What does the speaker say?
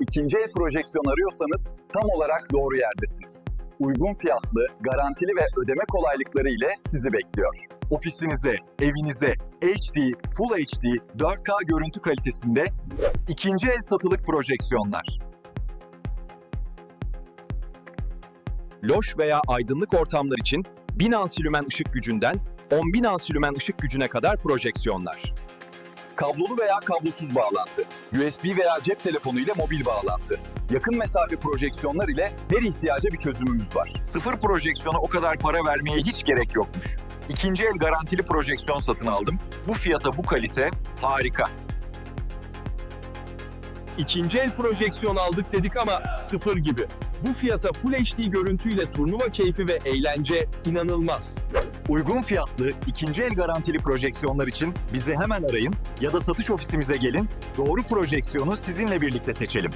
İkinci el projeksiyon arıyorsanız tam olarak doğru yerdesiniz. Uygun fiyatlı, garantili ve ödeme kolaylıkları ile sizi bekliyor. Ofisinize, evinize HD, Full HD, 4K görüntü kalitesinde ikinci el satılık projeksiyonlar. Loş veya aydınlık ortamlar için 1000 ansülümen ışık gücünden 10.000 ansülümen ışık gücüne kadar projeksiyonlar. Kablolu veya kablosuz bağlantı, USB veya cep telefonu ile mobil bağlantı, yakın mesafe projeksiyonlar ile her ihtiyaca bir çözümümüz var. Sıfır projeksiyona o kadar para vermeye hiç gerek yokmuş. İkinci el garantili projeksiyon satın aldım. Bu fiyata bu kalite harika. İkinci el projeksiyon aldık dedik ama sıfır gibi. Bu fiyata Full HD görüntüyle turnuva keyfi ve eğlence inanılmaz. Uygun fiyatlı, ikinci el garantili projeksiyonlar için bizi hemen arayın ya da satış ofisimize gelin, doğru projeksiyonu sizinle birlikte seçelim.